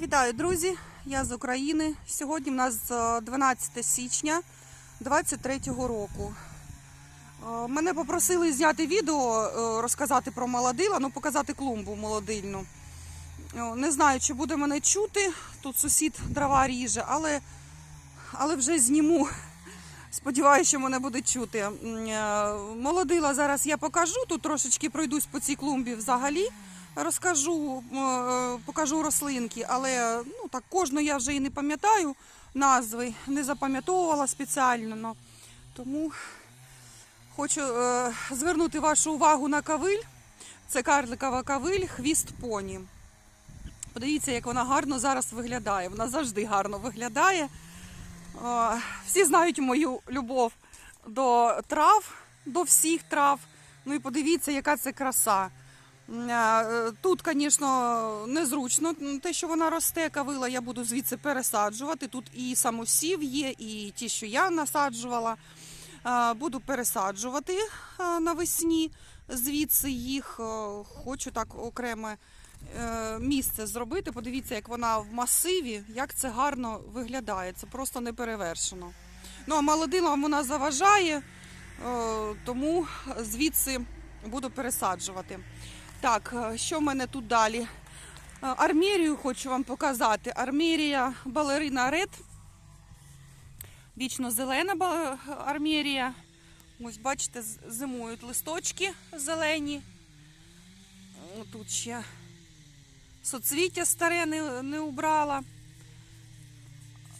Вітаю, друзі! Я з України. Сьогодні в нас е, 12 січня 2023 року. Е, Мене попросили зняти відео, е, розказати про молодила, ну показати клумбу молодильну. Е, Не знаю, чи буде мене чути. Тут сусід дрова ріже, але, але вже зніму. Сподіваюся, що мене буде чути. Е, Молодила зараз я покажу. Тут трошечки пройдусь по цій клумбі взагалі. Розкажу, е, покажу рослинки, але ну так кожну я вже і не пам'ятаю назви, не запам'ятовувала спеціально. но Тому хочу е, звернути вашу увагу на кавиль. Це карликова кавиль, хвіст поні. Подивіться, як вона гарно зараз виглядає. Вона завжди гарно виглядає. Е, Всі знають мою любов до трав, до всіх трав. Ну і подивіться, яка це краса. Е, Тут, звісно, незручно те, що вона росте, кавила, я буду звідси пересаджувати. Тут і самосів є, і ті, що я насаджувала. Буду пересаджувати навесні. Звідси їх хочу так окреме е, місце зробити. Подивіться, як вона в масиві, як це гарно виглядає. Це просто неперевершено. Ну, а молодилам вона заважає, тому звідси буду пересаджувати. Так, е, що в мене тут далі? Армірію Армерію хочу вам показати. Армерія балерина Ред. Вічно зелена армерія. Ось бачите, зимують листочки зелені. Тут ще соцвіття старе не, не убрала.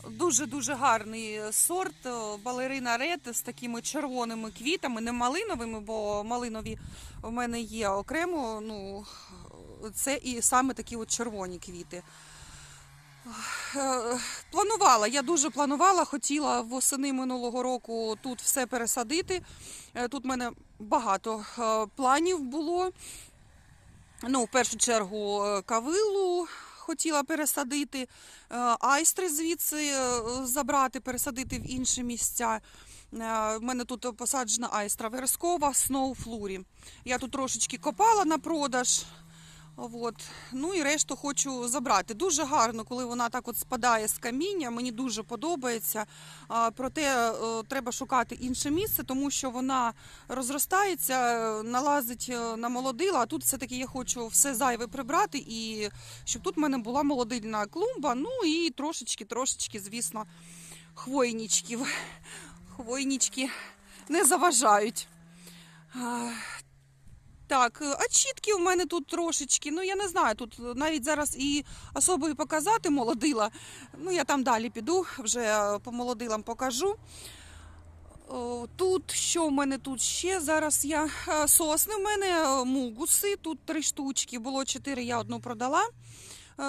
Дуже-дуже гарний сорт балерина Ред з такими червоними квітами, не малиновими, бо малинові в мене є окремо. Ну, це і саме такі от червоні квіти. Е, Планувала, я дуже планувала, хотіла восени минулого року тут все пересадити. Е, Тут в мене багато е, планів було. Ну, в першу чергу е, кавилу хотіла пересадити, е, айстри звідси е, забрати, пересадити в інші місця. У мене тут посаджена айстра верескова, Flurry. Я тут трошечки копала на продаж. От. Ну і решту хочу забрати. Дуже гарно, коли вона так от спадає з каміння. Мені дуже подобається. Проте е, треба шукати інше місце, тому що вона розростається, налазить е, на молодила. А тут все-таки я хочу все зайве прибрати, і щоб тут в мене була молодильна клумба. Ну і трошечки, трошечки, звісно, хвойнічків. Хвойнічки не заважають. Так, е, а чітки в мене тут трошечки. Ну я не знаю, тут навіть зараз і особо і показати молодила. Ну я там далі піду, вже е, по молодилам покажу. Тут що в мене тут ще? Зараз я е, сосни в мене мугуси. Тут три штучки, було чотири, я одну продала.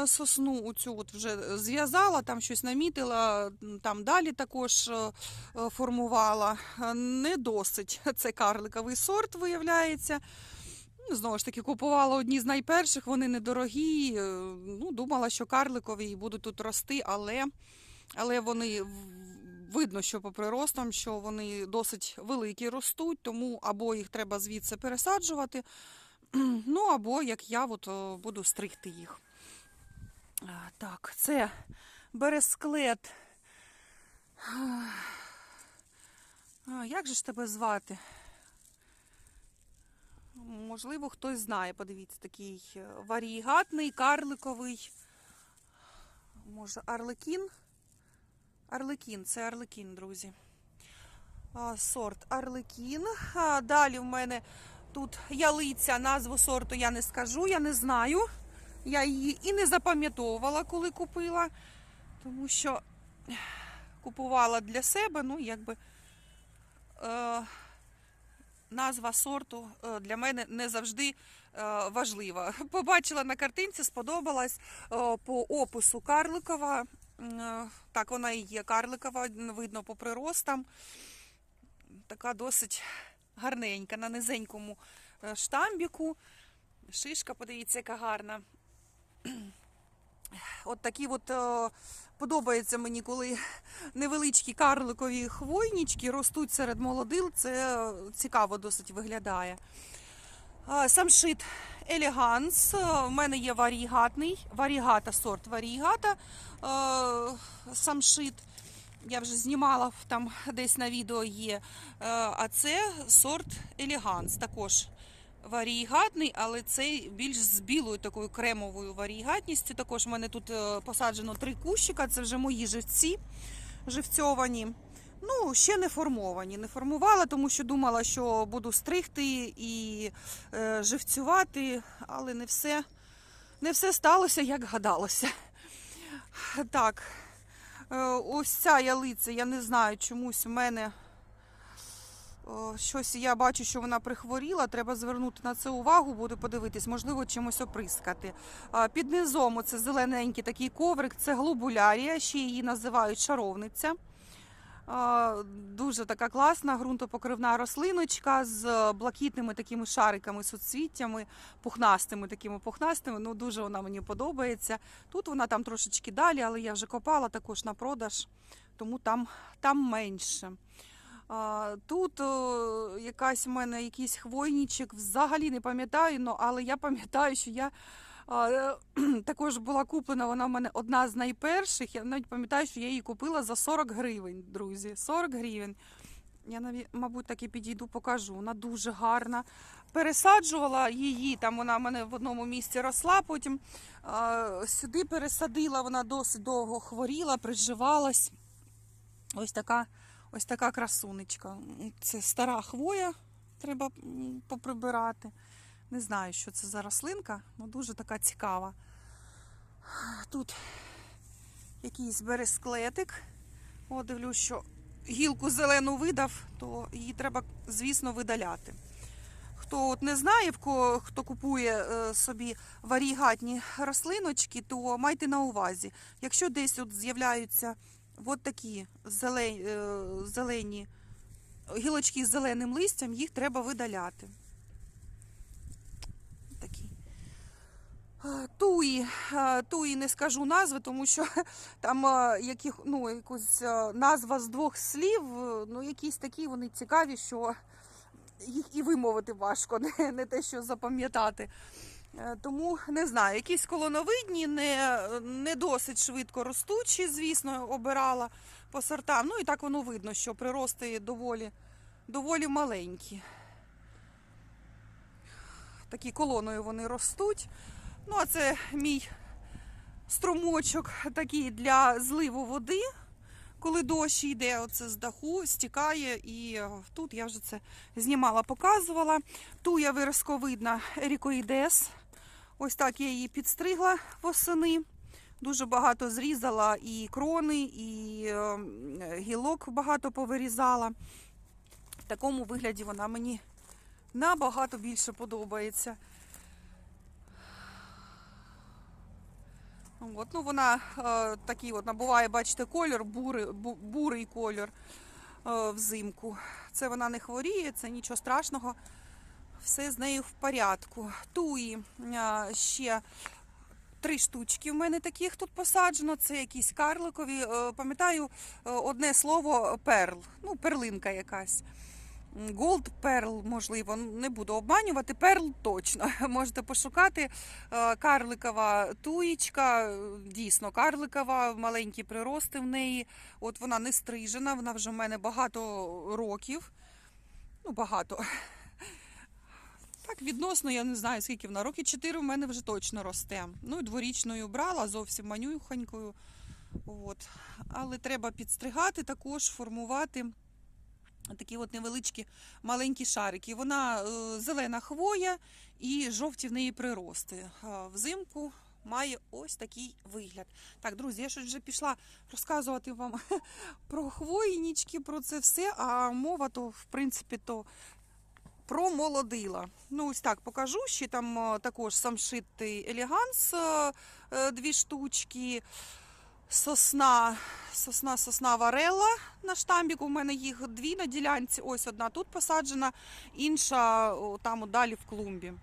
Сосну оцю от вже зв'язала, там щось намітила, там далі також формувала. Не досить. Це карликовий сорт, виявляється. Знову ж таки, купувала одні з найперших, вони недорогі. е, Ну, думала, що карликові будуть тут рости, але, але вони видно, що по приростам, що вони досить великі ростуть, тому або їх треба звідси пересаджувати, ну або як я от, буду стригти їх. Так, це бересклет. Як же ж тебе звати? Можливо, хтось знає. Подивіться, такий е, варігатний, карликовий. Може, арлекін? Арлекін, це арлекін, друзі. Сорт арлекін. Далі в мене тут ялиця, назву сорту я не скажу, я не знаю. Я її і не запам'ятовувала, коли купила, тому що купувала для себе, ну, якби. Е, назва сорту е, для мене не завжди е, важлива. Побачила на картинці, сподобалась е, по опису карликова. Так, вона і є карликова, видно по приростам. Така досить гарненька, на низенькому штамбіку. Шишка, подивіться, яка гарна. От такі от подобається мені, коли невеличкі карликові хвойнички ростуть серед молодил. Це цікаво досить виглядає. Самшит Елеганс. У мене є варігатний, варігата, сорт варігата, самшит. Я вже знімала там десь на відео є. А це сорт Елеганс. Також варігатний, але цей більш з білою такою кремовою варігатністю. Також в мене тут е, посаджено три кущика. Це вже мої живці живцьовані. Ну, ще не формовані. Не формувала, тому що думала, що буду стригти і е, живцювати, але не все, не все сталося, як гадалося. Так, е, ось ця ялиця, я не знаю, чомусь у мене щось я бачу, що вона прихворіла. Треба звернути на це увагу, буду подивитись, можливо, чимось оприскати. Під низом оце зелененький такий коврик, це глобулярія, ще її називають шаровниця. Дуже така класна ґрунтопокривна рослиночка з блакитними такими шариками, суцвіттями, пухнастими такими пухнастими. Ну дуже вона мені подобається. Тут вона там трошечки далі, але я вже копала також на продаж, тому там, там менше. Тут якась у мене якийсь хвойничок, взагалі не пам'ятаю, але я пам'ятаю, що я е, також була куплена, вона в мене одна з найперших. Я навіть пам'ятаю, що я її купила за 40 гривень, друзі. 40 гривень. Я мабуть, так і підійду, покажу. Вона дуже гарна. Пересаджувала її, там вона в мене в одному місці росла, потім сюди пересадила, вона досить довго хворіла, приживалась. Ось така, ось така красунечка. Це стара хвоя, треба поприбирати. Не знаю, що це за рослинка, але дуже така цікава. Тут якийсь бересклетик. О, дивлюсь, що гілку зелену видав, то її треба, звісно, видаляти. Хто от не знає, хто купує е, собі варігатні рослиночки, то майте на увазі, якщо десь от з'являються от такі зелені, зелені гілочки з зеленим листям, їх треба видаляти. Такі. Е, Туї, е, туї не скажу назви, тому що там е, яких, ну, якусь е, назва з двох слів, е, ну якісь такі вони цікаві, що їх і вимовити важко, не, не те, що запам'ятати. Е, Тому не знаю, якісь колоновидні, не, не досить швидко ростучі, звісно, обирала по сортам. Ну і так воно видно, що прирости доволі, доволі маленькі. Такі колоною вони ростуть. Ну, а це мій струмочок такий для зливу води. Коли дощ йде, оце з даху, стікає, і тут я вже це знімала, показувала. Туя виразковидна ерікоїдес. Ось так я її підстригла восени. Дуже багато зрізала і крони, і е, гілок багато повирізала. В такому вигляді вона мені набагато більше подобається. От, ну вона е, такий от набуває, бачите, колір, бурий, бу- бурий колір е, взимку. Це вона не хворіє, це нічого страшного. Все з нею в порядку. Туї е, ще три штучки в мене таких тут посаджено. Це якісь карликові. Е, пам'ятаю е, одне слово перл, ну, перлинка якась. Gold Pearl, можливо, не буду обманювати. Перл точно. Можете пошукати. Карликова туєчка, дійсно карликова, маленькі прирости в неї. От вона не стрижена, вона вже в мене багато років. Ну, багато. Так, відносно, я не знаю, скільки вона. Роки 4 в мене вже точно росте. Ну, і дворічною брала, зовсім манюхонькою. От. Але треба підстригати також, формувати такі от невеличкі маленькі шарики. Вона е, зелена хвоя і жовті в неї прирости. А Взимку має ось такий вигляд. Так, друзі, я щось вже пішла розказувати вам про хвойнички, про це все, а мова то, в принципі, то про молодила. Ну, ось так покажу. Ще там е, також самшитий елеганс, е, е, дві штучки. Сосна, сосна, сосна варела на штамбіку. У мене їх дві на ділянці. Ось одна тут посаджена, інша там далі в клумбі.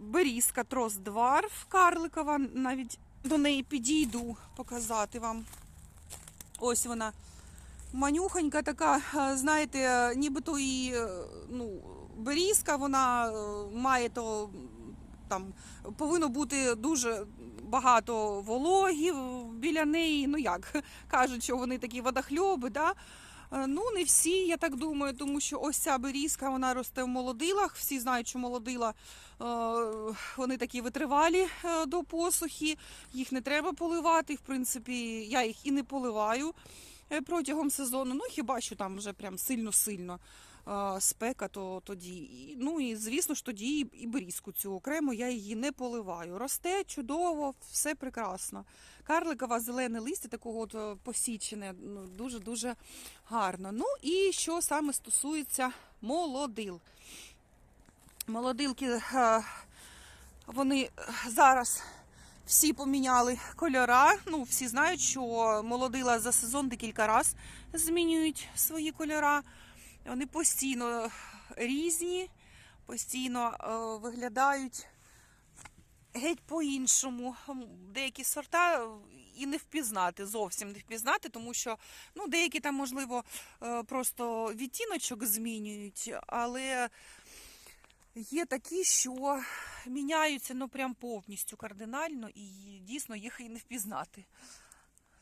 Берізка Трос-Дварф карликова. Навіть до неї підійду показати вам. Ось вона. Манюхонька така, е, знаєте, нібито і е, ну, берізка, вона е, має то там повинно бути дуже багато вологів біля неї. Ну як кажуть, що вони такі водохльоби, да? Ну, не всі, я так думаю, тому що ось ця берізка, вона росте в молодилах. Всі знають, що молодила вони такі витривалі до посухи, їх не треба поливати. В принципі, я їх і не поливаю протягом сезону. Ну, хіба що там вже прям сильно-сильно е, спека, то тоді. Ну і звісно ж тоді і- берізку цю окремо я її не поливаю. Росте чудово, все прекрасно. Карликове зелене листя такого от е, посічене, ну, дуже-дуже гарно. Ну і що саме стосується молодил. Молодилки, е, вони е, зараз всі поміняли кольора. Ну, всі знають, що молодила за сезон декілька разів змінюють свої кольора. Вони постійно різні, постійно е, виглядають геть по-іншому. Деякі сорта е, і не впізнати, зовсім не впізнати, тому що ну, деякі там, можливо, е, просто відтіночок змінюють, але є такі, що міняються ну, прям повністю кардинально, і дійсно їх і не впізнати.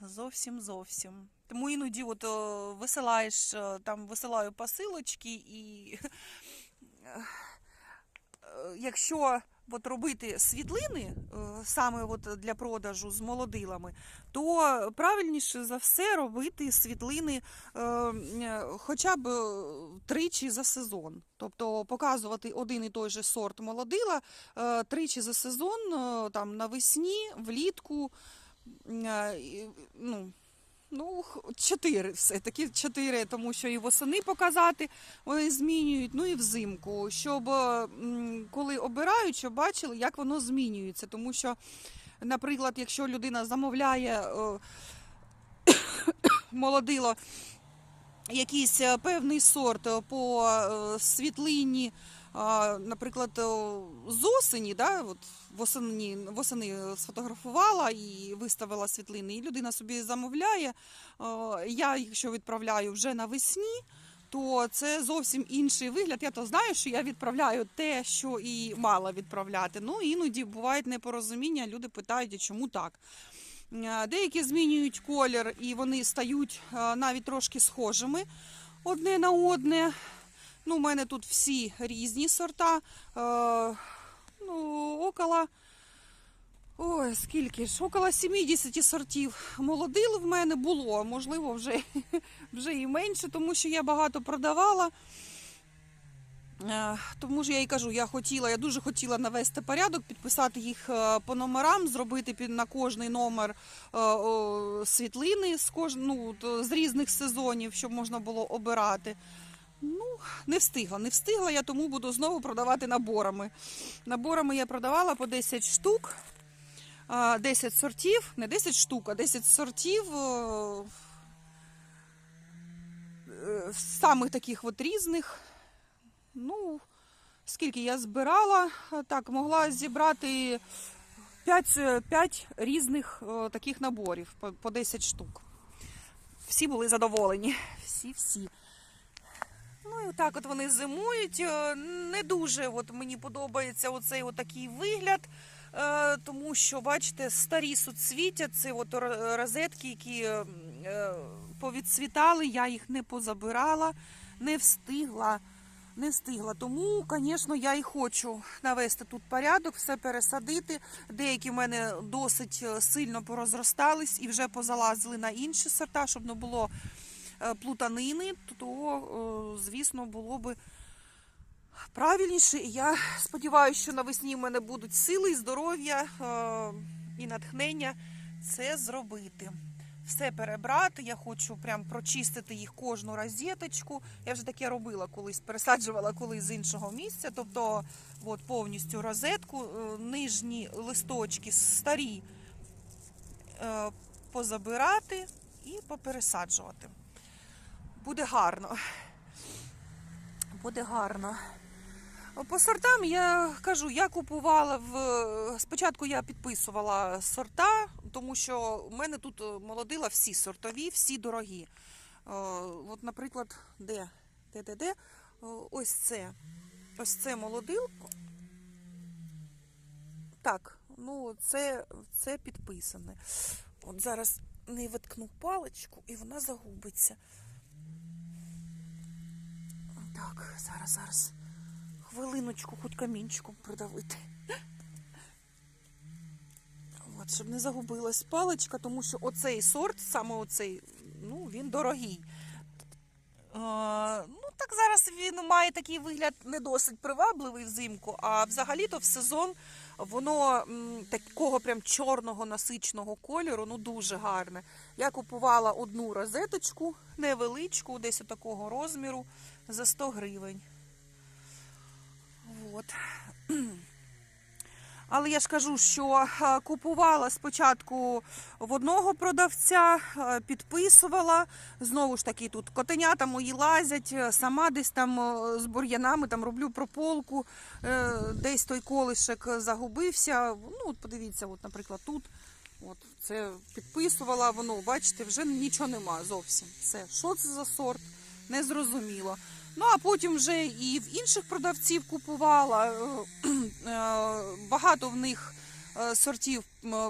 Зовсім зовсім. Тому іноді от, о, висилаєш, е, там висилаю посилочки, і е, якщо от робити світлини е, саме от для продажу з молодилами, то правильніше за все робити світлини е, хоча б е, тричі за сезон. Тобто показувати один і той же сорт молодила тричі за сезон, там навесні, влітку. Ну, Ну, чотири все-таки чотири, тому що і восени показати вони змінюють, ну і взимку, щоб е, коли обирають, щоб бачили, як воно змінюється. Тому що, наприклад, якщо людина замовляє е, молодило якийсь е, певний сорт по світлині, наприклад, е, з осені, да, от восени, восени сфотографувала і виставила світлини, і людина собі замовляє. Е, Я, якщо відправляю вже навесні, то це зовсім інший вигляд. Я то знаю, що я відправляю те, що і мала відправляти. Ну, іноді бувають непорозуміння, люди питають, чому так. Е, Деякі змінюють колір і вони стають навіть трошки схожими одне на одне. Ну, у мене тут всі різні сорта. Е, ну, около, ой, скільки ж, около 70 сортів молодил в мене було. Можливо, вже, вже і менше, тому що я багато продавала. Е, Тому ж я і кажу, я хотіла, я дуже хотіла навести порядок, підписати їх е, по номерам, зробити на кожний номер е, світлини з кож... ну, з різних сезонів, щоб можна було обирати. Ну, не встигла, не встигла, я тому буду знову продавати наборами. Наборами я продавала по 10 штук, е, 10 сортів, не 10 штук, а 10 сортів. е, е, Самих таких от різних. Ну, скільки я збирала, так, могла зібрати 5, 5 різних е, таких наборів по 10 штук. Всі були задоволені. Всі-всі. Ну і так от вони зимують. Е, Не дуже от мені подобається оцей отакий вигляд. е, Тому що, бачите, старі суцвіття, це от розетки, які е, повідцвітали, я їх не позабирала, не встигла. Не встигла. Тому, звісно, я і хочу навести тут порядок, все пересадити. Деякі в мене досить сильно порозростались і вже позалазили на інші сорта, щоб не було плутанини, то, е, звісно, було би правильніше. І я сподіваюся, що навесні в мене будуть сили, здоров'я е, і натхнення це зробити. Все перебрати, я хочу прям прочистити їх кожну розеточку. Я вже таке робила колись, пересаджувала колись з іншого місця. Тобто, от повністю розетку, е, нижні листочки старі е, позабирати і попересаджувати. Буде гарно. Буде гарно. По сортам я кажу, я купувала в спочатку я підписувала сорта, тому що в мене тут е, молодила всі сортові, всі дорогі. Е, От, наприклад, де? Де, де, де? Е, Ось це. Ось це молодилко. так, ну це, це підписане. От зараз не виткну паличку і вона загубиться. Так, зараз, зараз. Хвилиночку, хоч камінчиком придавити. От, щоб не загубилась паличка, тому що оцей сорт, саме оцей, ну, він дорогий. Ну, так зараз він має такий вигляд не досить привабливий взимку, а взагалі-то в сезон воно такого прям чорного насичного кольору, ну дуже гарне. Я купувала одну розеточку невеличку, десь такого розміру, за 100 гривень. От. Але я ж кажу, що е, купувала спочатку в одного продавця, е, підписувала. Знову ж таки, тут котенята мої лазять, е, сама десь там з бур'янами там роблю прополку, десь той колишек загубився. Ну, от подивіться, от, наприклад, тут. От це підписувала, воно, бачите, вже нічого нема зовсім. Все, що це за сорт? Незрозуміло. Ну, а потім вже і в інших продавців купувала. е, е, Багато в них е, сортів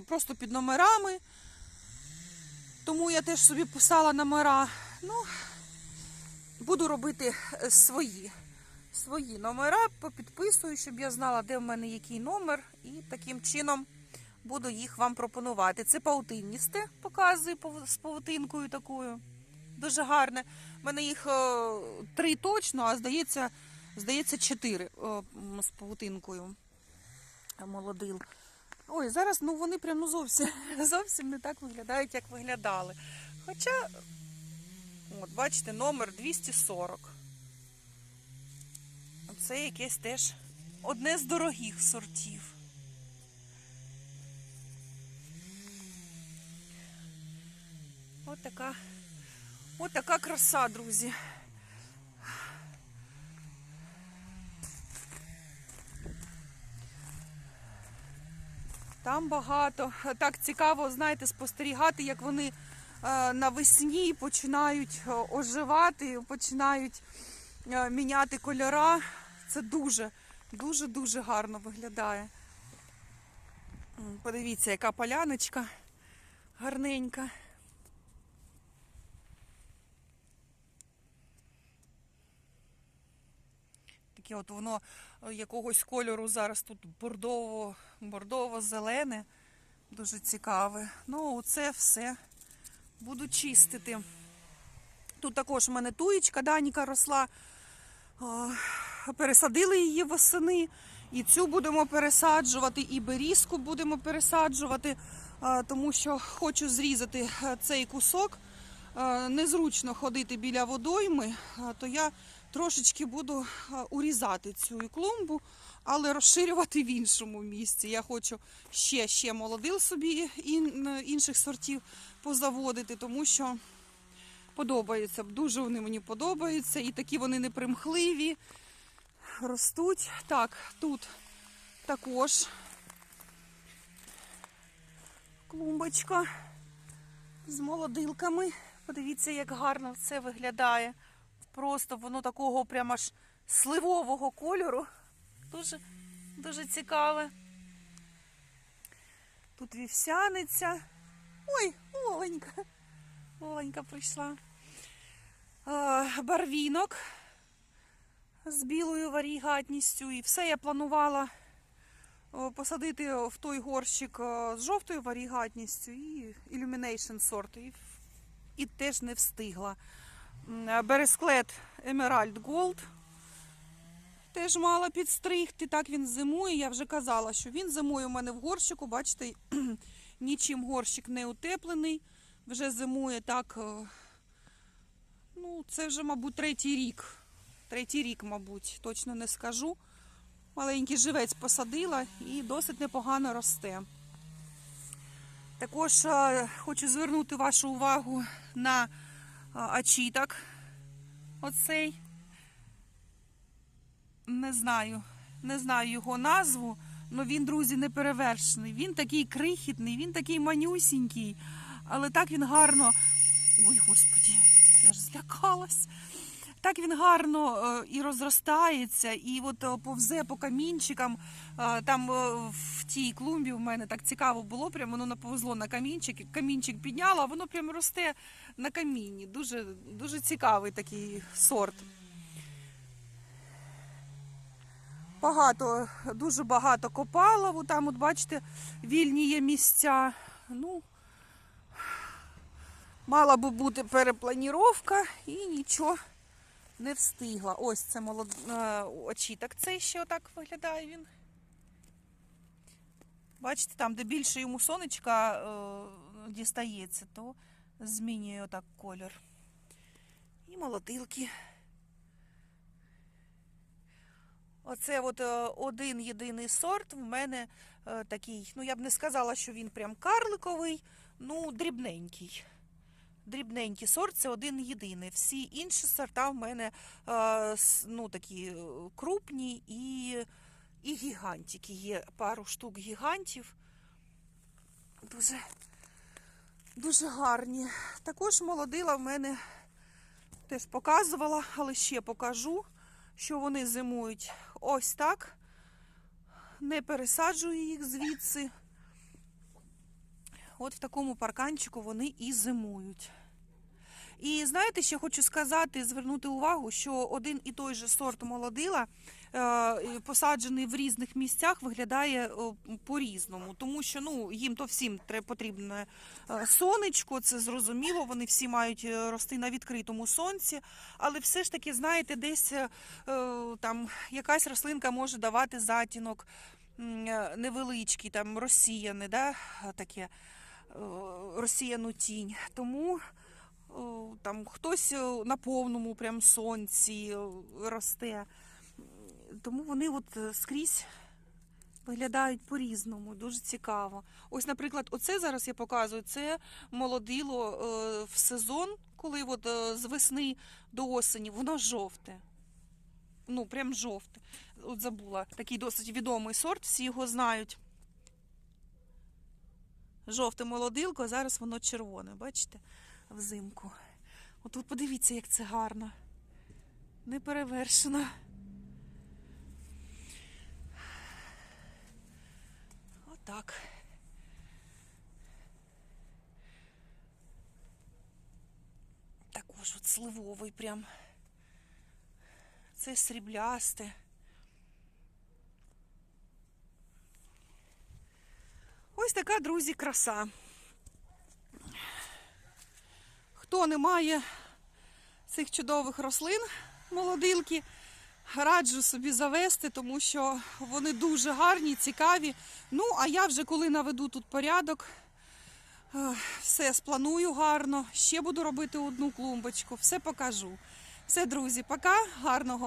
просто під номерами. Тому я теж собі писала номера. Ну, буду робити свої. Свої номера попідписую, щоб я знала, де в мене який номер, і таким чином буду їх вам пропонувати. Це паутинністе, показую з павутинкою такою. Дуже гарне. У мене їх е, три точно, а здається, здається, чотири е, з павутинкою. Молодил. Ой, зараз ну вони прям ну, зовсім, зовсім не так виглядають, як виглядали. Хоча, от, бачите, номер 240. Це якесь теж одне з дорогих сортів. От така, от така краса, друзі. Там багато. Так цікаво, знаєте, спостерігати, як вони е, навесні починають е, оживати, починають е, міняти кольора. Це дуже, дуже, дуже гарно виглядає. Подивіться, яка поляночка гарненька. Таке от воно е, якогось кольору зараз тут бордово, бордово-зелене. Дуже цікаве. Ну, оце все буду чистити. Тут також в мене туєчка Даніка росла. Пересадили її восени. І цю будемо пересаджувати, і берізку будемо пересаджувати, тому що хочу зрізати е, цей кусок. Е, Незручно ходити біля водойми, то я трошечки буду урізати цю клумбу, але розширювати в іншому місці. Я хочу ще, ще молодил собі інших сортів позаводити, тому що подобається. Дуже вони мені подобаються. І такі вони непримхливі, ростуть. Так, тут також клумбочка з молодилками. Подивіться, як гарно це виглядає. Просто воно такого прямо аж сливового кольору. Дуже, дуже цікаве. Тут вівсяниця. Ой, Оленька. Оленька прийшла. Е, Барвінок з білою варігатністю. І все я планувала е, посадити в той горщик е, з жовтою варігатністю і Illumination сорту. І, і теж не встигла. Бересклет Emerald Gold. Теж мала підстригти. Так він зимує. Я вже казала, що він зимує у мене в горщику. Бачите, нічим горщик не утеплений. Вже зимує так. е, Ну, це вже, мабуть, третій рік. Третій рік, мабуть, точно не скажу. Маленький живець посадила і досить непогано росте. Також е, хочу звернути вашу увагу на е, ачіток. Оцей. Не знаю, не знаю його назву, але він, друзі, не перевершений. Він такий крихітний, він такий манюсінький, але так він гарно. Ой, господі, я ж злякалась. так він гарно е, і розростається, і от повзе по камінчикам. Там в тій клумбі в мене так цікаво було, прям воно наповзло на камінчик, камінчик підняло, а воно прям росте на камінні. Дуже, дуже цікавий такий сорт. Багато, дуже багато копалову. Там, от бачите, вільні є місця. Ну, мала би бути перепланіровка і нічого не встигла. Ось це молод... е, очіток цей ще отак виглядає він. Бачите, там, де більше йому сонечка е, дістається, то змінює отак колір. І молотилки. Оце от е, один єдиний сорт в мене е, такий, ну я б не сказала, що він прям карликовий, ну дрібненький. Дрібненький сорт це один єдиний. Всі інші сорта в мене е, ну, такі крупні і, і гігантики. Є пару штук гігантів. Дуже, дуже гарні. Також молодила в мене теж показувала, але ще покажу, що вони зимують ось так. Не пересаджую їх звідси. От в такому парканчику вони і зимують. І знаєте, ще хочу сказати, звернути увагу, що один і той же сорт молодила, посаджений в різних місцях, виглядає е, по-різному. Тому що ну, їм то всім потрібне е, сонечко, це зрозуміло, вони всі мають е, рости на відкритому сонці. Але все ж таки, знаєте, десь е, е, там якась рослинка може давати затінок е, невеличкий, там розсіяне, да, таке е, розсіяну тінь. Тому там хтось е, на повному прям сонці е, росте. Тому вони от е, скрізь виглядають по-різному, дуже цікаво. Ось, наприклад, оце зараз я показую, це молодило е, в сезон, коли от, е, з весни до осені, воно жовте. Ну, прям жовте. От забула. Такий досить відомий сорт, всі його знають. Жовте молодилко, а зараз воно червоне, бачите? Взимку. От ви подивіться, як це гарно. Неперевершено. Отак. Також от сливовий прям. Це сріблясте. Ось така, друзі, краса. Хто не має цих чудових рослин, молодилки, раджу собі завести, тому що вони дуже гарні, цікаві. Ну, а я вже коли наведу тут порядок, е, все спланую гарно. Ще буду робити одну клумбочку, все покажу. Все, друзі, пока, гарного